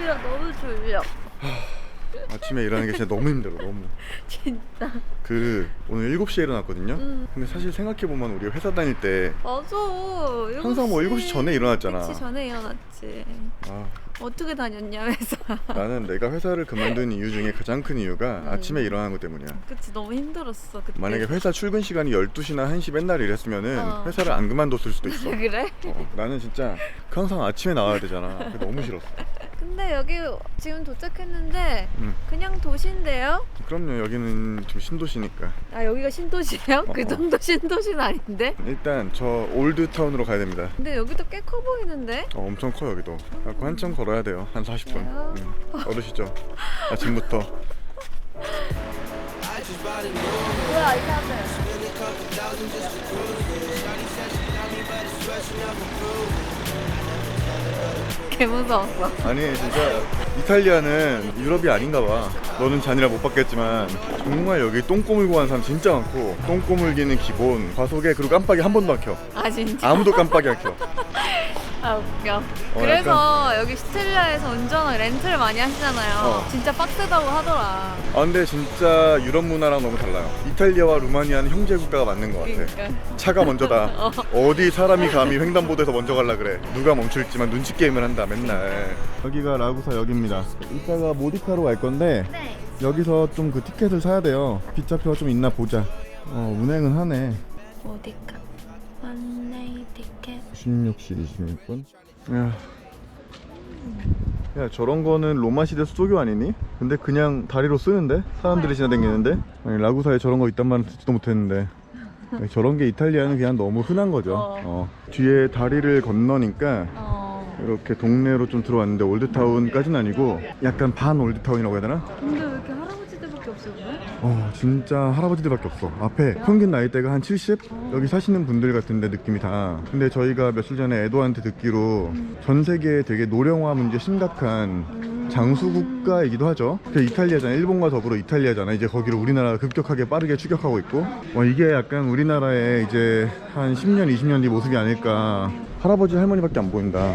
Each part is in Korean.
아침이라 너무 졸려. 아침에 일하는 게 진짜 너무 힘들어 너무 진짜. 그 오늘 7시에 일어났거든요 음. 근데 사실 생각해보면 우리 회사 다닐 때 맞아. 항상 뭐 7시 전에 일어났잖아. 그치 전에 일어났지. 아, 어떻게 다녔냐 회사. 나는 내가 회사를 그만둔 이유 중에 가장 큰 이유가 음. 아침에 일어나는 것 때문이야 그치 너무 힘들었어 그때. 만약에 회사 출근 시간이 12시나 1시 맨날 일했으면은 어. 회사를 안 그만뒀을 수도 있어 그래? 어, 나는 진짜 항상 아침에 나와야 되잖아 너무 싫었어 근데 여기 지금 도착했는데 음. 그냥 도시인데요? 그럼요 여기는 좀 신도시니까 아 여기가 신도시예요? 어, 그 어. 정도 신도시는 아닌데? 일단 저 올드타운으로 가야 됩니다 근데 여기도 꽤 커 보이는데? 어, 엄청 커 여기도 그래갖고 한참 걸어야 돼요 한 40분 그래요? 음. 걸으시죠 아침부터 뭐야 이 사람들 개 무서웠어 아니 진짜 이탈리아는 유럽이 아닌가 봐 너는 잔이라 못 봤겠지만 정말 여기 똥 꼬물고 가는 사람 진짜 많고 똥 꼬물기는 기본 과속에 그리고 깜빡이 한 번도 안 켜 아 진짜? 아무도 깜빡이 안 켜. 아 웃겨 어, 그래서 여기 스텔리아에서 운전을 렌트를 많이 하시잖아요 어. 진짜 빡세다고 하더라 아 근데 진짜 유럽 문화랑 너무 달라요. 이탈리아와 루마니아는 형제 국가가 맞는 것 같아. 그러니까 차가 먼저다. 어. 어디 사람이 감히 횡단보도에서 먼저 갈라 그래. 누가 멈출지만 눈치 게임을 한다 맨날. 여기가 라구사 역입니다. 이따가 모디카로 갈 건데 네 여기서 좀 그 티켓을 사야 돼요. 빗자표가 좀 있나 보자. 어 운행은 하네. 어디까 티켓 16시 26분. 야. 야 저런 거는 로마 시대 수도교 아니니? 근데 그냥 다리로 쓰는데 사람들이 지나다니는데 아니 라구사에 저런 거 있단 말은 듣지도 못했는데 저런 게 이탈리아는 그냥 너무 흔한 거죠. 어. 어. 뒤에 다리를 건너니까 어 이렇게 동네로 좀 들어왔는데 올드타운까지는 아니고 약간 반 올드타운이라고 해야 되나? 근데 왜 이렇게 없 어 진짜 할아버지들밖에 없어. 앞에 평균 나이대가 한 70? 여기 사시는 분들 같은데 느낌이 다. 근데 저희가 며칠 전에 에도한테 듣기로 전 세계에 되게 노령화 문제 심각한 장수국가이기도 하죠. 그 이탈리아잖아 일본과 더불어 이탈리아잖아 이제 거기를 우리나라가 급격하게 빠르게 추격하고 있고. 어, 이게 약간 우리나라의 이제 한 10년 20년 뒤 모습이 아닐까. 할아버지 할머니밖에 안 보인다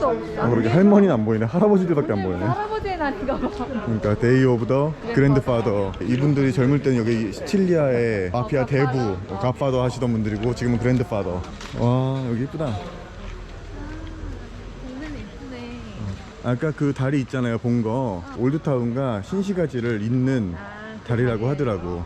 할머니도 없어. 아, 그러게 할머니는 안 보이네. 할아버지들밖에 안 보이네. 할아버지의 날인가 봐. 그러니까 데이 오브 더 그랜드파더 이분들이 젊을 때는 여기 시칠리아의 마피아 대부 갓파더 하시던 분들이고 지금은 그랜드파더 와 여기 이쁘다. 동네는 이쁘네. 아까 그 다리 있잖아요 본 거. 올드타운과 신시가지를 잇는 아 다리라고 하더라고.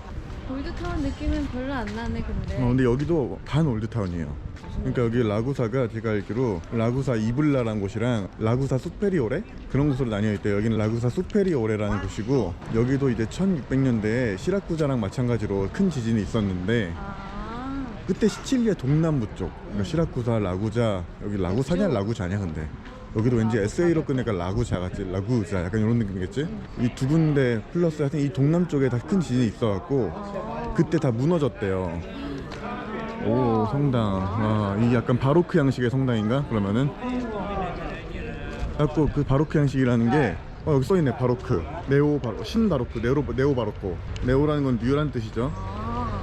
골드타운 느낌은 별로 안 나네 근데. 어, 근데 여기도 반 올드타운이에요 그러니까 여기 라구사가 제가 알기로 라구사 이블라라는 곳이랑 라구사 수페리오레? 그런 곳으로 나뉘어 있대요. 여기는 라구사 수페리오레라는 곳이고 여기도 이제 1600년대에 시라쿠자랑 마찬가지로 큰 지진이 있었는데 아. 그때 시칠리아 동남부 쪽 그러니까 시라쿠사 라구자 여기 라구사냐 라구자냐 근데. 여기도 왠지 SA로 끄니까 라구자 같지? 라구자 약간 이런 느낌이겠지? 이 두 군데 플러스 하여튼 이 동남 쪽에 다 큰 지진이 있어갖고 그때 다 무너졌대요 오 성당. 와 이게 약간 바로크 양식의 성당인가? 그러면은? 갖고 그 바로크 양식이라는 게 어, 여기 써있네 바로크. 네오 바로 신 바로크 네오 네오 바로코 네오라는 건 뉴란 뜻이죠. 아.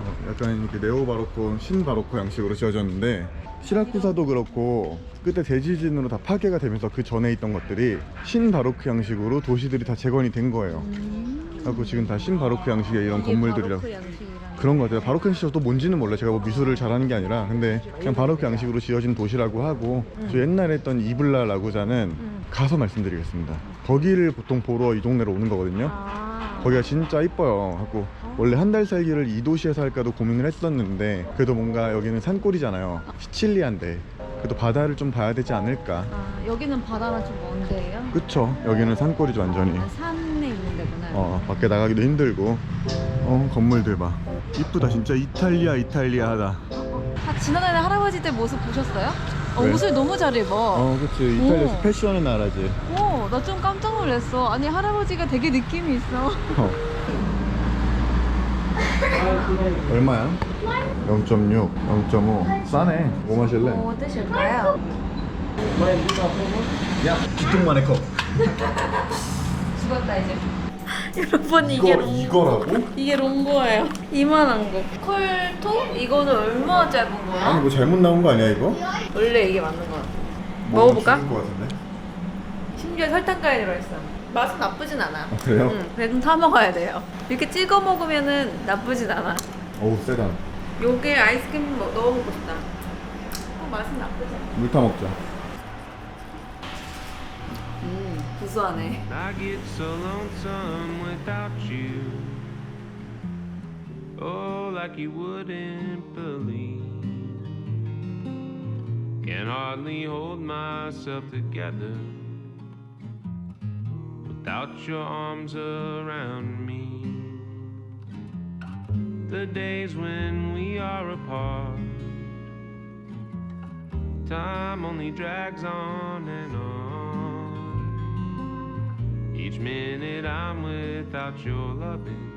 어, 약간 이렇게 네오 바로코 신 바로코 양식으로 지어졌는데 시라쿠사도 그렇고 그때 대지진으로 다 파괴가 되면서 그 전에 있던 것들이 신 바로크 양식으로 도시들이 다 재건이 된 거예요. 그리고 지금 다 신 바로크 양식의 이런 건물들이라 바로크 양식이랑 그런 것 같아요. 바로크 양식도 뭔지는 몰라요. 제가 뭐 미술을 잘하는 게 아니라 근데 그냥 바로크 양식으로 지어진 도시라고 하고 저 옛날에 했던 이블라 라구자는 음. 가서 말씀드리겠습니다. 거기를 보통 보러 이 동네로 오는 거거든요. 아 거기가 진짜 이뻐요. 하고 원래 한 달 살기를 이 도시에서 할까도 고민을 했었는데 그래도 뭔가 여기는 산골이잖아요. 시칠리아인데 그래도 바다를 좀 봐야 되지 않을까. 아, 여기는 바다랑 좀 먼데요? 그쵸? 여기는 산골이죠 완전히. 아, 산에 있는 데구나 어 밖에 나가기도 힘들고. 어 건물들 봐. 이쁘다 진짜 이탈리아 이탈리아하다. 아, 지난해 할아버지들 모습 보셨어요? 어, 왜? 옷을 너무 잘 입어 어 그치 이탈리아 오. 패션의 나라지. 오, 나 좀 깜짝 놀랐어 아니 할아버지가 되게 느낌이 있어 어. 얼마야? 0.6, 0.5 싸네 뭐 마실래? 뭐 드실까요? 야 기둥만의 컵 죽었다 이제 여러분 이게 이거, 롱 이거라고? 이게 롱거예요 이만한 거 콜토? 이거는 얼마나 짧은 아니 거야? 뭐 잘못 나온 거 아니야 이거? 원래 이게 맞는 거 같아 먹어볼까? 죽을 것 같은데? 심지어 설탕까지 들어있어. 맛은 나쁘진 않아. 아, 그래요? 응, 그래도 사 먹어야 돼요. 이렇게 찍어 먹으면은 나쁘진 않아. 어우 세다 요게 아이스크림 뭐 넣어 먹고 싶다. 어, 맛은 나쁘지 않아. 물타 먹자 I get so lonesome without you. Oh, like you wouldn't believe. Can hardly hold myself together without your arms around me. The days when we are apart, time only drags on and on. Each minute I'm without your loving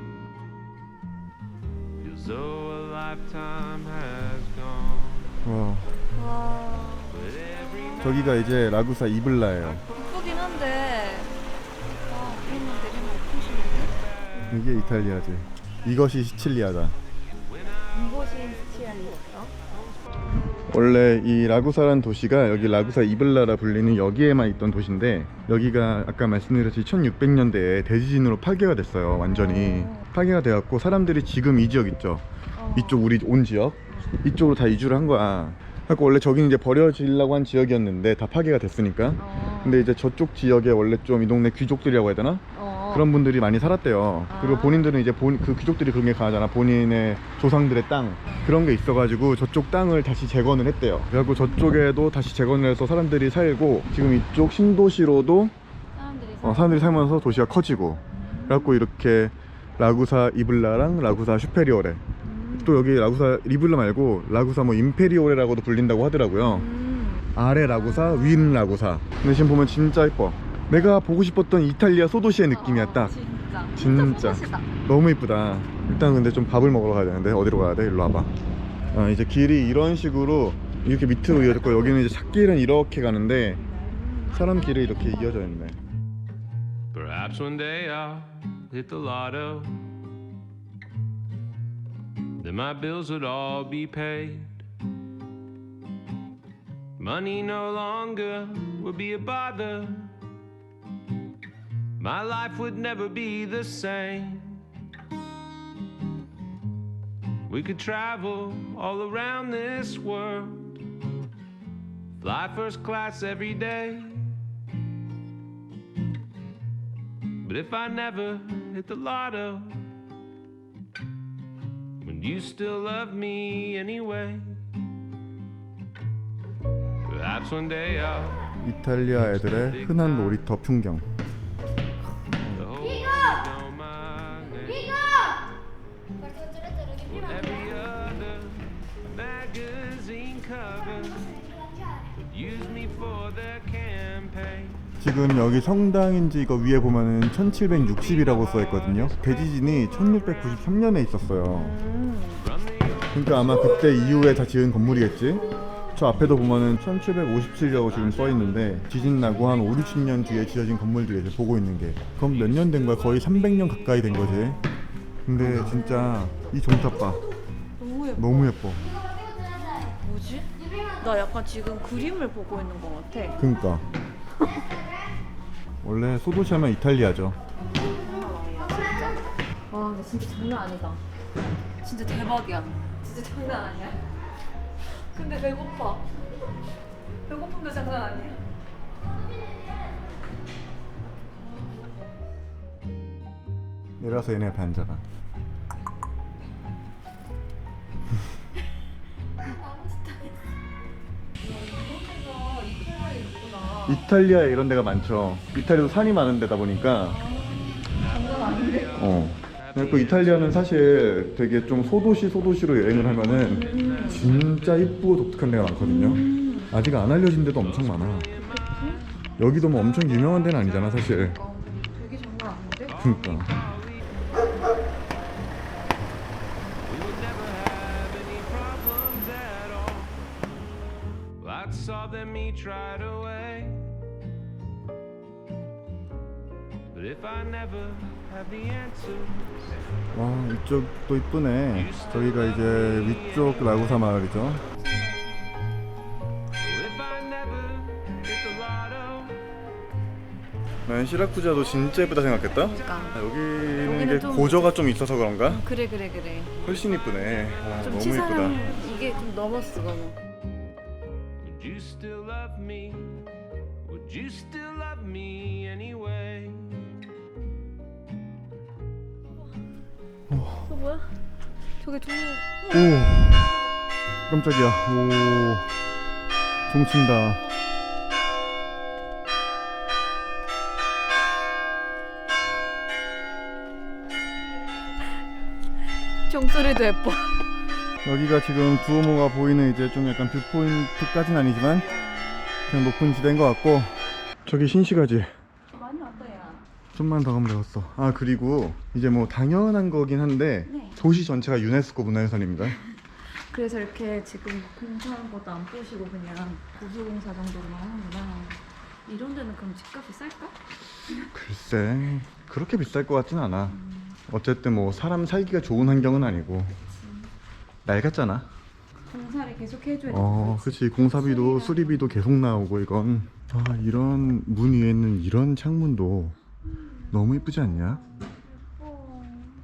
feels though a lifetime has gone. 와 와, But every night 저기가 이제 라구사 이블라예요 예쁘긴 한데. 아, 그러면 되게 높으시는데? 이게 이탈리아지 이것이 시칠리아다 이곳이 스치안이었어? 원래 이 라구사란 도시가 여기 라구사 이블라라 불리는 여기에만 있던 도시인데 여기가 아까 말씀드렸듯이 1600년대에 대지진으로 파괴가 됐어요 완전히. 파괴가 되었고 사람들이 지금 이 지역 있죠? 이쪽 우리 온 지역? 이쪽으로 다 이주를 한 거야. 그래서 원래 저기는 이제 버려지려고 한 지역이었는데 다 파괴가 됐으니까. 어. 근데 이제 저쪽 지역에 원래 좀 이 동네 귀족들이라고 해야 되나? 어. 그런 분들이 많이 살았대요. 그리고 아. 본인들은 이제 본, 그 귀족들이 그런 게 강하잖아. 본인의 조상들의 땅. 그런 게 있어가지고 저쪽 땅을 다시 재건을 했대요. 그래갖고 저쪽에도 다시 재건을 해서 사람들이 살고 지금 이쪽 신도시로도 사람들이 어, 사람들이 살면서 도시가 커지고 그래갖고 이렇게 라구사 이블라랑 라구사 슈페리오레 또 여기 라구사 리블라 말고 라구사 뭐 임페리오레라고도 불린다고 하더라고요. 음. 아래 라구사, 윈 라구사. 근데 지금 보면 진짜 예뻐. 내가 보고 싶었던 이탈리아 소도시의 느낌이야 딱. 진짜. 진짜. 소도시다. 너무 이쁘다. 일단 근데 좀 밥을 먹으러 가야 되는데 어디로 가야 돼? 일로 와봐. 아, 이제 길이 이런 식으로 이렇게 밑으로 이어졌고 여기는 이제 찻길은 이렇게 가는데 사람 길이 이렇게 이어져 있네. Perhaps one day I'll hit the lotto. Then my bills would all be paid. Money no longer would be a bother. My life would never be the same. We could travel all around this world, fly first class every day. But if I never hit the lotto, would you still love me anyway? Perhaps one day I'll 이탈리아 애들의 흔한 놀이터 풍경. 지금 여기 성당인지 이거 위에 보면은 1760이라고 써 있거든요. 대지진이 1693년에 있었어요. 그러니까 아마 그때 이후에 다 지은 건물이겠지? 저 앞에도 보면은 1757이라고 지금 써 있는데 지진 나고 한 5, 60년 뒤에 지어진 건물들이 이제 보고 있는 게 그럼 몇 년 된 거야? 거의 300년 가까이 된 거지. 근데 진짜 이 종탑 봐. 너무 예뻐. 너무 예뻐. 뭐지? 나 약간 지금 그림을 보고 있는 것 같아. 그러니까 원래 소도시 하면 이탈리아죠. 와, 근데 진짜 장난 아니다. 진짜 대박이야. 진짜 장난 아니야. 근데 배고파. 배고픔도 장난 아니야. 내려서 얘네 앉 이탈리아에 이런 데가 많죠. 이탈리아도 산이 많은 데다 보니까. 어. 그리고 이탈리아는 사실 되게 좀 소도시 소도시로 여행을 하면은 진짜 이쁘고 독특한 데가 많거든요. 아직 안 알려진 데도 엄청 많아. 여기도 뭐 엄청 유명한 데는 아니잖아 사실. 되게 장난 아닌데? 그러니까. 와 이쪽도 이쁘네. 저기가 이제 위쪽 라구사 마을이죠. 난 시라쿠자도 진짜 예쁘다 생각했다. 그러니까. 아, 여기는 여기는 이게 좀- 고저가 좀 있어서 그런가? 그래 그래 그래. 훨씬 이쁘네. 아, 좀 너무 이쁘다. 이게 좀 넘었어 너무. Would you still love me? Would you still love me 뭐야? 저게 종 오, 깜짝이야. 오, 종친다. 종소리도 예뻐. 여기가 지금 두오모가 보이는 이제 좀 약간 뷰포인트까지는 아니지만 그냥 높은 지대인 것 같고 저기 신시가지. 좀만 더 가면 되었어. 아 그리고 이제 뭐 당연한 거긴 한데 네. 도시 전체가 유네스코 문화유산입니다. 그래서 이렇게 지금 공사한 것도 안 보시고 그냥 보수공사 정도로만 하는구나. 이런 데는 그럼 집값이 쌀까? 글쎄 그렇게 비쌀 것 같진 않아. 어쨌든 뭐 사람 살기가 좋은 환경은 아니고. 낡았잖아. 공사를 계속 해줘야 돼. 어 그치. 공사비도 수리비도 계속 나오고 이건. 아 이런 문 위에 있는 이런 창문도 너무 이쁘지 않냐?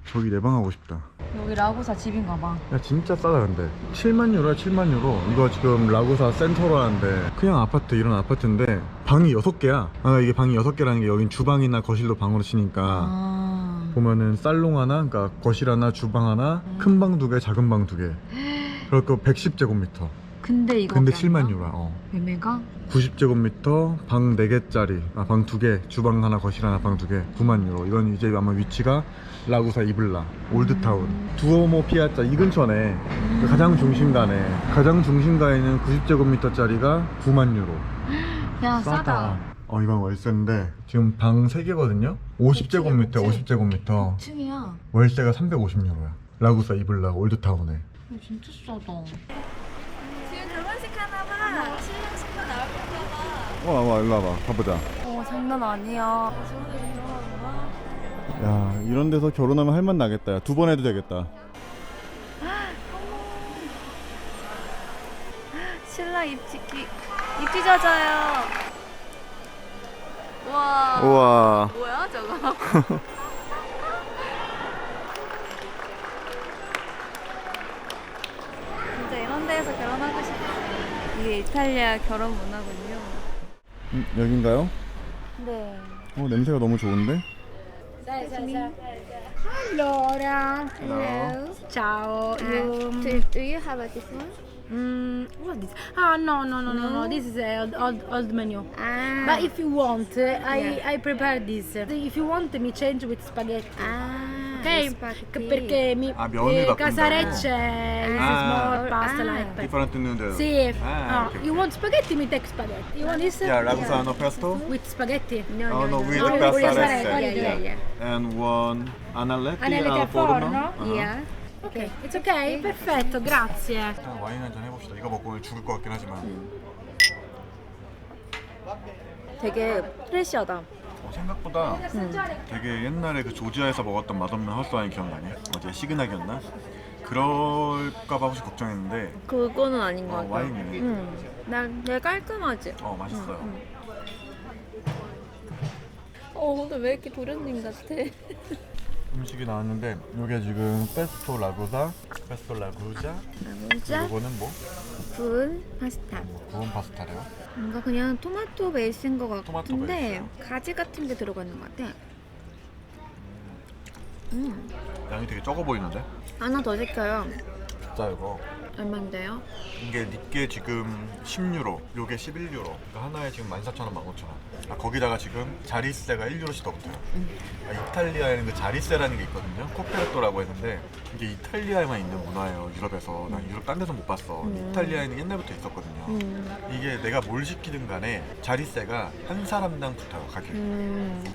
저기 내방 하고 싶다. 여기 라구사 집인가 봐. 야 진짜 싸다 근데. 7만 유로야 7만 유로. 이거 지금 라구사 센터로 하는데. 그냥 아파트 이런 아파트인데 방이 6개야. 아 이게 방이 6개라는 게 여긴 주방이나 거실도 방으로 치니까. 아. 보면은 살롱 하나 그러니까 거실 하나 주방 하나 큰 방 두 개 작은 방 두개. 그리고 110제곱미터 근데 이거 근데 7만 유로야 어. 매매가? 90제곱미터 방 4개짜리 아 방 2개 주방 하나 거실 하나 방 2개 9만 유로. 이건 이제 아마 위치가 라구사 이블라 올드타운. 두오모 피아자 이 근처네. 가장 중심가네. 가장 중심가에는 90제곱미터짜리가 9만 유로. 야 싸다. 어 이건 월세인데 지금 방 3개거든요? 50제곱미터 그치? 50제곱미터. 2층이야. 월세가 350유로야. 라구사 이블라 올드타운에. 진짜 싸다. 건가 봐. 와와 일로 와봐 가보자 어 장난 아니야. 야 이런 데서 결혼하면 할맛 나겠다 두 번 해도 되겠다 신랑 입지기 입지 젖어요. 와. 우와 뭐야 저거? 진짜 이런 데에서 결혼하고 싶어. 이게 이탈리아 결혼 문화군요. 음, 여긴가요? 네. 어 냄새가 너무 좋은데? Allora, Hello. ciao. You, Do, do you have a this one? mm, what is? Ah, no, no, no, no, no. This is a old, old, old menu. Ah. But if you want, uh, I Yeah. I prepare this. If you want, mi change with spaghetti. ah, Ok? spaghetti. Perché mi Ah, menù eh, bakundago. casarecce is Ah. small pasta Ah. like that. Different noodles Sì. Ah, no, okay, you okay. want spaghetti? Mi take spaghetti. You want this? Yeah, ragusano pesto With spaghetti. No, Oh no, with no. the No, pasta with reste. the- yeah, yeah, And one analetti Anelletti al al forno forno? Uh-huh. Yeah. Ok, it's okay? Perfetto, grazie. 일단 와인 한잔 해봅시다 이거 먹고 오늘 죽을 것 같긴 하지만 되게 프레시하다. 어, 생각보다 되게 옛날에 그 조지아에서 먹었던 맛없는 하우스 와인 기억나니? 어제 시그나기였나? 그럴까봐 혹시 걱정했는데 그거는 아닌 것 어, 같아. 와인이네 응. 난 되게 깔끔하지. 어 맛있어요 어 근데 왜 이렇게 도련님 같아? 음식이 나왔는데 이게 지금 페스토 라구사 페스토 라구자 진짜 이거는 뭐? 구운 파스타. 구운 파스타래요 뭔가 그냥 토마토 베이스인 것 토마토 같은데 가지 같은 게 들어가는 것 같아. 음, 양이 되게 적어 보이는데? 하나 더 시켜요. 진짜 이거 얼마인데요? 이게 니께 지금 10유로, 요게 11유로. 그러니까 하나에 지금 14,000원, 15,000원. 아, 거기다가 지금 자리세가 1유로씩 더 붙어요. 아, 이탈리아에는 그 자리세라는 게 있거든요. 코페르토라고 했는데 이게 이탈리아에만 있는 문화예요. 유럽에서. 난 유럽 딴 데서 못 봤어. 이탈리아에는 옛날부터 있었거든요. 이게 내가 뭘 시키든 간에 자리세가 한 사람당 붙어요, 가격이.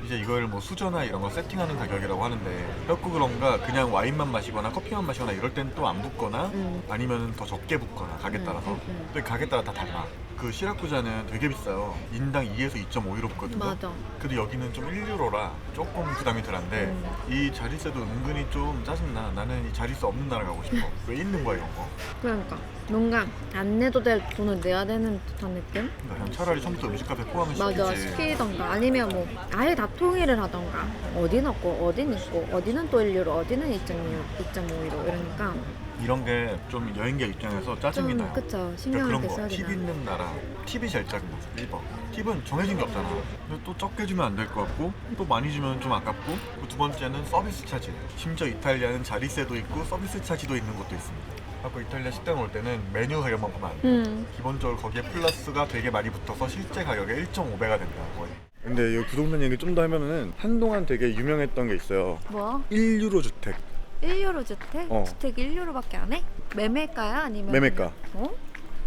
이제 이걸 뭐 수저나 이런 거 세팅하는 가격이라고 하는데 그렇고 그런가 그냥 와인만 마시거나 커피만 마시거나 이럴 땐 또 안 붙거나 아니면 더 적게 붙거나 가게 따라서 또 가게 따라 다 달라 그 시라쿠자는 되게 비싸요. 인당 2에서 2.5유로 붙거든요. 맞아. 근데 여기는 좀 1유로라 조금 부담이 덜한데 음. 이 자릿세도 은근히 좀 짜증나. 나는 이 자릿세 없는 나라 가고 싶어. 왜 있는 거야 이런 거? 그러니까 뭔가 안 내도 될 돈을 내야 되는 듯한 느낌? 그러니까 그냥 차라리 처음부터 음식 값에 포함을 맞아 시키지. 시키던가 아니면 뭐 아예 다 통일을 하던가 어디 넣고 어디 넣고 어디는 또 1유로 어디는 2.6, 2.5유로 이러니까 이런 게 좀 여행객 입장에서 짜증이 좀 나요. 그쵸. 그러니까 신경을 그런 때거 써야 팁 되나 있는 나라 팁이 제일 짜증나 1번 팁은 정해진 게 없잖아. 근데 또 적게 주면 안 될 것 같고 또 많이 주면 좀 아깝고 그두 번째는 서비스 차지. 심지어 이탈리아는 자리세도 있고 서비스 차지도 있는 곳도 있습니다. 아까 이탈리아 식당 올 때는 메뉴 가격만 보면 안 돼. 음. 기본적으로 거기에 플러스가 되게 많이 붙어서 실제 가격의 1.5배가 된다 거의. 근데 이 부동산 얘기 좀 더 하면은 한동안 되게 유명했던 게 있어요. 뭐? 1유로 주택 1유로 주택? 어. 주택 1유로밖에 안 해? 매매가야 아니면 매매가. 어?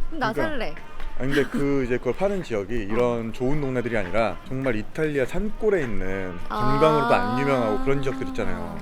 그럼 나 그러니까. 살래 아니 근데 그 이제 그걸 파는 지역이 이런 좋은 동네들이 아니라 정말 이탈리아 산골에 있는 관광으로도 안 유명하고 그런 지역들 있잖아요.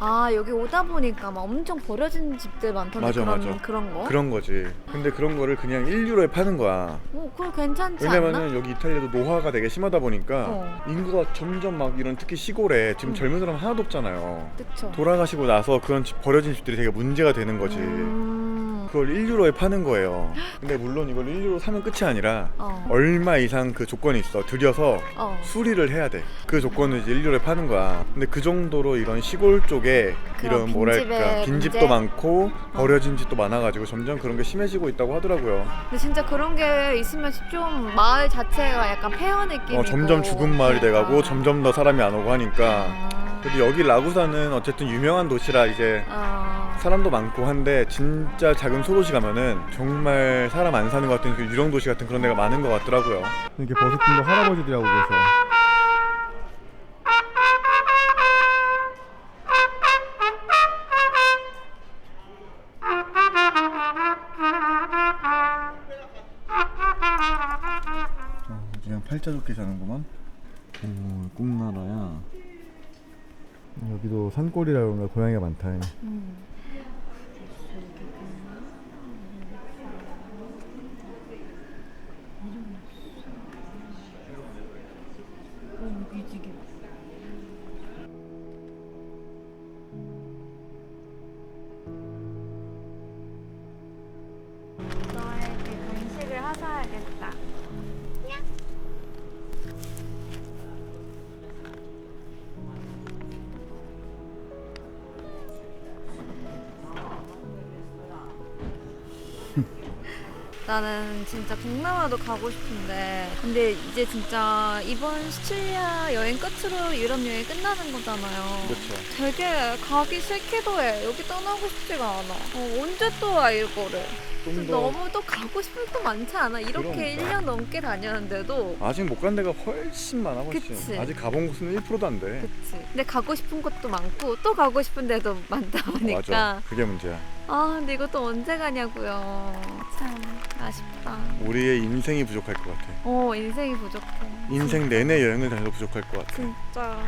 아 여기 오다 보니까 막 엄청 버려진 집들 많던데 맞아, 그런, 맞아. 그런 거? 그런 거지. 근데 그런 거를 그냥 1유로에 파는 거야. 어, 그거 괜찮지 않나? 왜냐면은 여기 이탈리아도 노화가 되게 심하다 보니까 어. 인구가 점점 막 이런 특히 시골에 지금 음. 젊은 사람 하나도 없잖아요. 그쵸 돌아가시고 나서 그런 집 버려진 집들이 되게 문제가 되는 거지. 음... 그걸 1유로에 파는 거예요. 근데 물론 이걸 1유로 사면 끝이 아니라 어. 얼마 이상 그 조건이 있어. 들여서 어. 수리를 해야 돼. 그 조건을 이제 1유로에 파는 거야. 근데 그 정도로 이런 시골 쪽에 그런 이런 뭐랄까 빈집의 빈 집도 문제? 많고 버려진 집도 많아가지고 점점 그런 게 심해지고 있다고 하더라고요. 근데 진짜 그런 게 있으면 좀 마을 자체가 약간 폐허 느낌이고 어, 점점 죽은 마을이 돼가고 그러니까. 점점 더 사람이 안 오고 하니까. 아. 그래도 여기 라구사는 어쨌든 유명한 도시라 이제 아. 사람도 많고 한데 진짜 작은 소도시 가면은 정말 사람 안 사는 것 같은 그 유령 도시 같은 그런 데가 많은 것 같더라고요. 이렇게 버섯팀도 할아버지들하고 계셔. 그냥 팔자 좋게 자는구만. 오, 꿈나라야. 여기도 산골이라 그런가 고양이가 많다. 음. 진짜 동남아도 가고 싶은데 근데 이제 진짜 이번 시칠리아 여행 끝으로 유럽 여행 끝나는 거잖아요. 그렇죠. 되게 가기 싫기도 해. 여기 떠나고 싶지가 않아. 어, 언제 또 와 이거를? 좀 더 너무 또 가고 싶을 거 많지 않아? 이렇게 그러니까. 1년 넘게 다녔는데도 아직 못 간 데가 훨씬 많아 훨씬. 그치. 아직 가본 곳은 1%도 안 돼. 그치. 근데 가고 싶은 곳도 많고 또 가고 싶은 데도 많다 보니까 맞아. 그게 문제야. 아 근데 이것도 언제 가냐고요. 참 아쉽다. 우리의 인생이 부족할 것 같아. 어 인생이 부족해. 인생 내내 여행을 다녀도 부족할 것 같아. 진짜.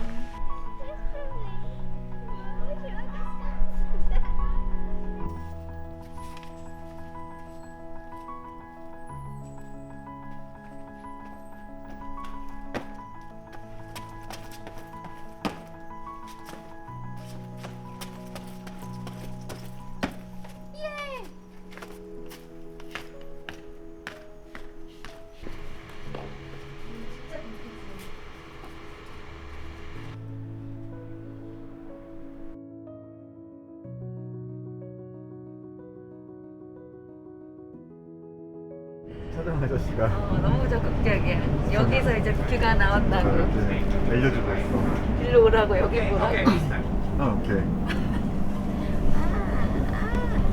아저씨가 어, 너무 적극적이야. 여기서 이제 뷰가 나온다고. 이렇게 알려주고 있어. 일로 오라고 여기 보라고. 아 오케이.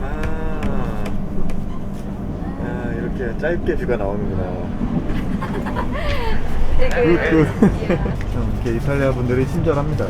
아, 아 이렇게 짧게 뷰가 나오는구나. 되게 굿 굿. 참, 이렇게 이탈리아 분들이 친절합니다.